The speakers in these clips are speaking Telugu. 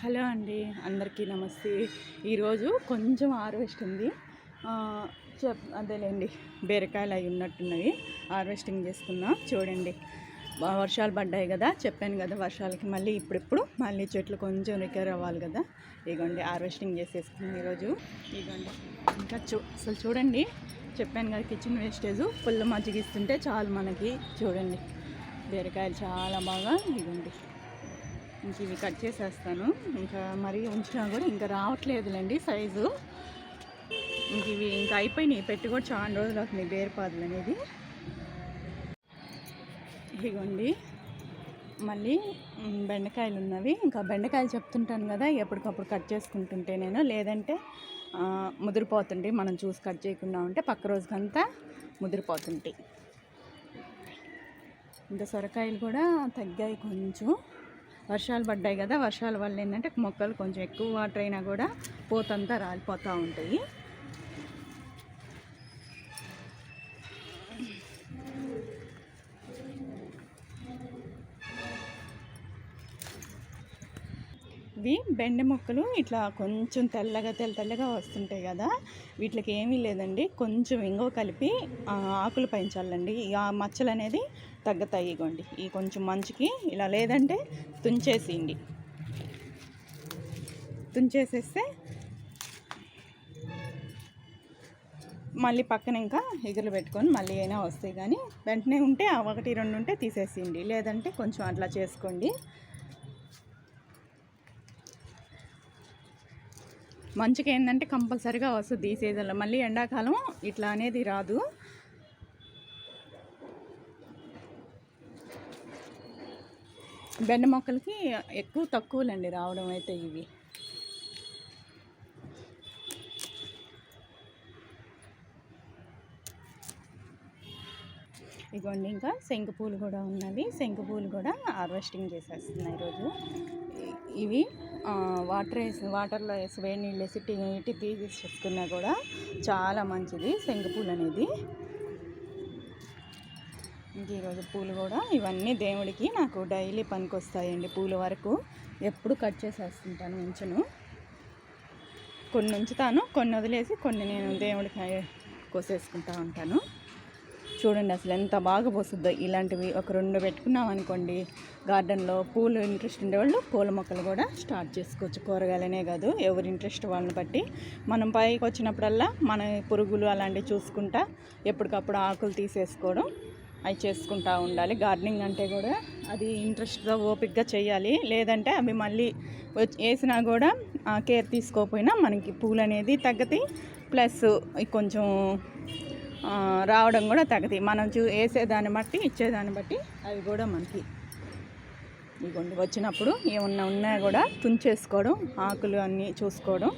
హలో అండి అందరికీ నమస్తే. ఈరోజు కొంచెం హార్వెస్ట్ ఉంది. చెప్ అదేలేండి బీరకాయలు అవి ఉన్నట్టున్నవి హార్వెస్టింగ్ చేసుకుందాం చూడండి. వర్షాలు పడ్డాయి కదా చెప్పాను కదా వర్షాలకి మళ్ళీ ఇప్పుడిప్పుడు మళ్ళీ చెట్లు కొంచెం రికవర్ అవ్వాలి కదా. ఇగోండి హార్వెస్టింగ్ చేసేసుకున్నాం ఈరోజు ఇగోండి ఇంకా చూ అసలు చూడండి చెప్పాను కదా కిచెన్ వేస్టేజ్ ఫుల్ మజ్జిగిస్తుంటే చాలు మనకి. చూడండి బీరకాయలు చాలా బాగా ఇదిగోండి ఇంక ఇవి కట్ చేసేస్తాను. ఇంకా మరీ ఉంచినా కూడా ఇంకా రావట్లేదులేండి సైజు. ఇంక ఇవి ఇంకా అయిపోయినాయి. పెట్టి కూడా చాలా రోజులు అవుతుంది బేరపాదులు అనేది. ఇదిగోండి. మళ్ళీ బెండకాయలు ఉన్నవి. ఇంకా బెండకాయలు చెప్తుంటాను కదా ఎప్పటికప్పుడు కట్ చేసుకుంటుంటే నేను. లేదంటే ఆ, ముదిరిపోతుంటాయి మనం చూసి కట్ చేయకుండా ఉంటే పక్క రోజుకంతా ముదిరిపోతుంటాయి. ఇంకా సొరకాయలు కూడా తగ్గాయి కొంచెం. వర్షాలు పడ్డాయి కదా వర్షాల వల్ల ఏంటంటే మొక్కలు కొంచెం ఎక్కువ వాటర్ అయినా కూడా పోతంతా రాలిపోతూ ఉంటాయి. ఇవి బెండ మొక్కలు ఇట్లా కొంచెం తెల్లగా తెల్ల తెల్లగా వస్తుంటాయి కదా వీటికి ఏమీ లేదండి. కొంచెం ఇంగో కలిపి ఆకులు పెంచాలండి. ఈ ఆ మచ్చలు అనేది తగ్గుతాయి ఇగోండి. ఈ కొంచెం మంచుకి ఇలా లేదంటే తుంచేసేయండి. తుంచేసేస్తే మళ్ళీ పక్కన ఇంకా ఎగురు పెట్టుకొని మళ్ళీ అయినా వస్తాయి. కానీ వెంటనే ఉంటే ఒకటి రెండు ఉంటే తీసేసేయండి. లేదంటే కొంచెం అట్లా చేసుకోండి. మంచుకి ఏంటంటే కంపల్సరిగా వస్తుంది ఈ సీజన్లో. మళ్ళీ ఎండాకాలం ఇట్లా అనేది రాదు. బెండ మొక్కలకి ఎక్కువ తక్కువలండి రావడం అయితే ఇవి. ఇగోండి ఇంకా శంకు పూలు కూడా ఉన్నవి. శంకు పూలు కూడా హార్వెస్టింగ్ చేసేస్తున్నాయి ఈరోజు. ఇవి వాటర్ వేసి వాటర్లో వేసి వేడి నీళ్ళు వేసి టీ టీ తీసేసుకున్నా కూడా చాలా మంచిది. శంకు పూలు అనేది. ఇంక ఈరోజు పూలు కూడా ఇవన్నీ దేవుడికి నాకు డైలీ పనికొస్తాయండి పూల వరకు. ఎప్పుడు కట్ చేసేస్తుంటాను ఉంచును. కొన్ని ఉంచుతాను కొన్ని వదిలేసి కొన్ని నేను దేవుడికి కోసేసుకుంటా ఉంటాను. చూడండి అసలు ఎంత బాగా పోస్తుందో ఇలాంటివి ఒక రెండు పెట్టుకున్నాం అనుకోండి గార్డెన్లో పూలు ఇంట్రెస్ట్ ఉండేవాళ్ళు పూల మొక్కలు కూడా స్టార్ట్ చేసుకోవచ్చు. కూరగాయలనే కాదు ఎవరి ఇంట్రెస్ట్ వాళ్ళని బట్టి. మనం పైకి వచ్చినప్పుడల్లా మన పురుగులు అలాంటివి చూసుకుంటా ఎప్పటికప్పుడు ఆకులు తీసేసుకోవడం అవి చేసుకుంటా ఉండాలి. గార్డెనింగ్ అంటే కూడా అది ఇంట్రెస్ట్గా ఓపిక్గా చేయాలి. లేదంటే అవి మళ్ళీ వచ్చి- వేసినా కూడా కేర్ తీసుకోకపోయినా మనకి పూలు అనేది తగ్గతాయి ప్లస్ కొంచెం రావడం కూడా తగ్గది మనం చూ వేసేదాన్ని బట్టి ఇచ్చేదాన్ని బట్టి అవి కూడా మనకి ఇదిగోండి వచ్చినప్పుడు ఏమన్నా ఉన్నా కూడా తుంచేసుకోవడం ఆకులు అన్నీ చూసుకోవడం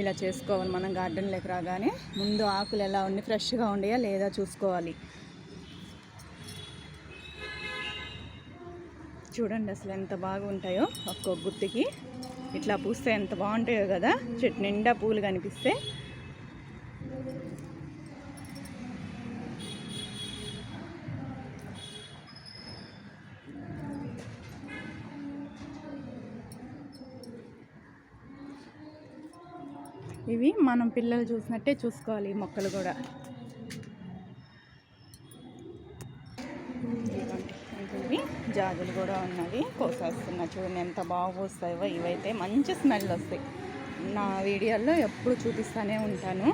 ఇలా చేసుకోవాలి మనం గార్డెన్లోకి రాగానే. ముందు ఆకులు ఎలా ఉండి ఫ్రెష్గా ఉండయా లేదా చూసుకోవాలి. చూడండి అసలు ఎంత బాగుంటాయో ఒక్కొక్క గుత్తికి. ఇట్లా పూస్తే ఎంత బాగుంటాయో కదా చెట్టు నిండా పూలు కనిపిస్తే. ఇవి మనం పిల్లలు చూసినట్టే చూసుకోవాలి ఈ మొక్కలు కూడా. ఇవి జాజులు కూడా ఉన్నవి. కోసేస్తున్నా చూడండి ఎంత బాగా పూస్తాయో. ఇవైతే మంచి స్మెల్ వస్తాయి. నా వీడియోల్లో ఎప్పుడు చూపిస్తూనే ఉంటాను.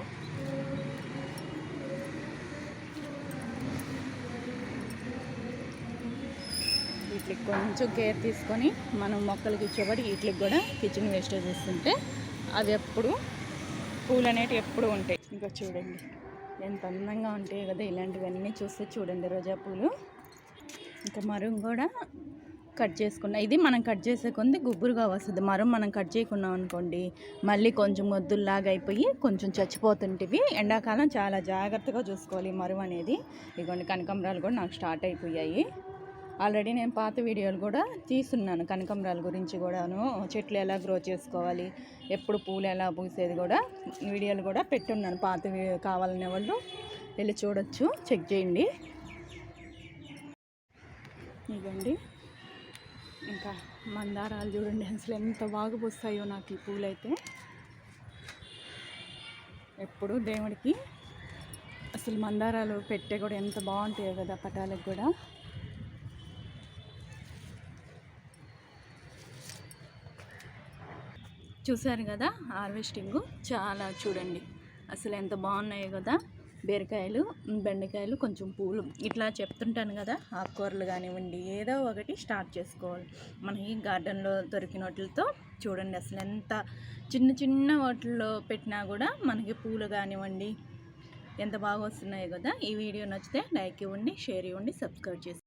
వీటికి కొంచెం కేర్ తీసుకొని మనం మొక్కలకి ఇచ్చేవాడు వీటికి కూడా కిచెన్ వేస్టేజ్ ఇస్తుంటే అవి ఎప్పుడు పూలు అనేవి ఎప్పుడు ఉంటాయి. ఇంకా చూడండి. ఎంత అందంగా ఉంటాయి కదా ఇలాంటివన్నీ చూస్తే చూడండి రోజా పూలు. ఇంకా మరం కూడా కట్ చేసుకున్నా. ఇది మనం కట్ చేసే కొంది గుబురుగా వస్తుంది. మరో మనం కట్ చేయకున్నాం అనుకోండి మళ్ళీ కొంచెం మొద్దుల్లాగా అయిపోయి కొంచెం చచ్చిపోతుంటివి. ఎండాకాలం చాలా జాగ్రత్తగా చూసుకోవాలి మరువు అనేది. ఇదిగోండి కనకంబరాలు కూడా నాకు స్టార్ట్ అయిపోయాయి. ఆల్రెడీ నేను పాత వీడియోలు కూడా తీస్తున్నాను కనకంబరాల గురించి కూడాను. చెట్లు ఎలా గ్రో చేసుకోవాలి ఎప్పుడు పూలు ఎలా పూసేది కూడా వీడియోలు కూడా పెట్టున్నాను. పాత వీ- కావాలనే వాళ్ళు వెళ్ళి చూడొచ్చు చెక్ చేయండి. ఇదండి ఇంకా మందారాలు చూడండి అసలు ఎంత బాగా పూస్తాయో నాకు ఈ పూలైతే. ఎప్పుడు దేవుడికి అసలు మందారాలు పెట్టే కూడా ఎంత బాగుంటాయో కదా పటాలకు కూడా. చూసారు కదా హార్వెస్టింగ్? చాలా చూడండి. అసలు ఎంత బాగున్నాయో కదా. బీరకాయలు బెండకాయలు కొంచెం పూలు. ఇట్లా చెప్తుంటాను కదా ఆకుకూరలు కానివ్వండి ఏదో ఒకటి స్టార్ట్ చేసుకోవాలి. మనకి గార్డెన్లో దొరికిన వాటితో చూడండి అసలు ఎంత చిన్న చిన్న వాటిల్లో పెట్టినా కూడా మనకి పూలు కానివ్వండి ఎంత బాగా వస్తున్నాయో కదా. ఈ వీడియో నచ్చితే లైక్ ఇవ్వండి షేర్ ఇవ్వండి సబ్స్క్రైబ్ చేసి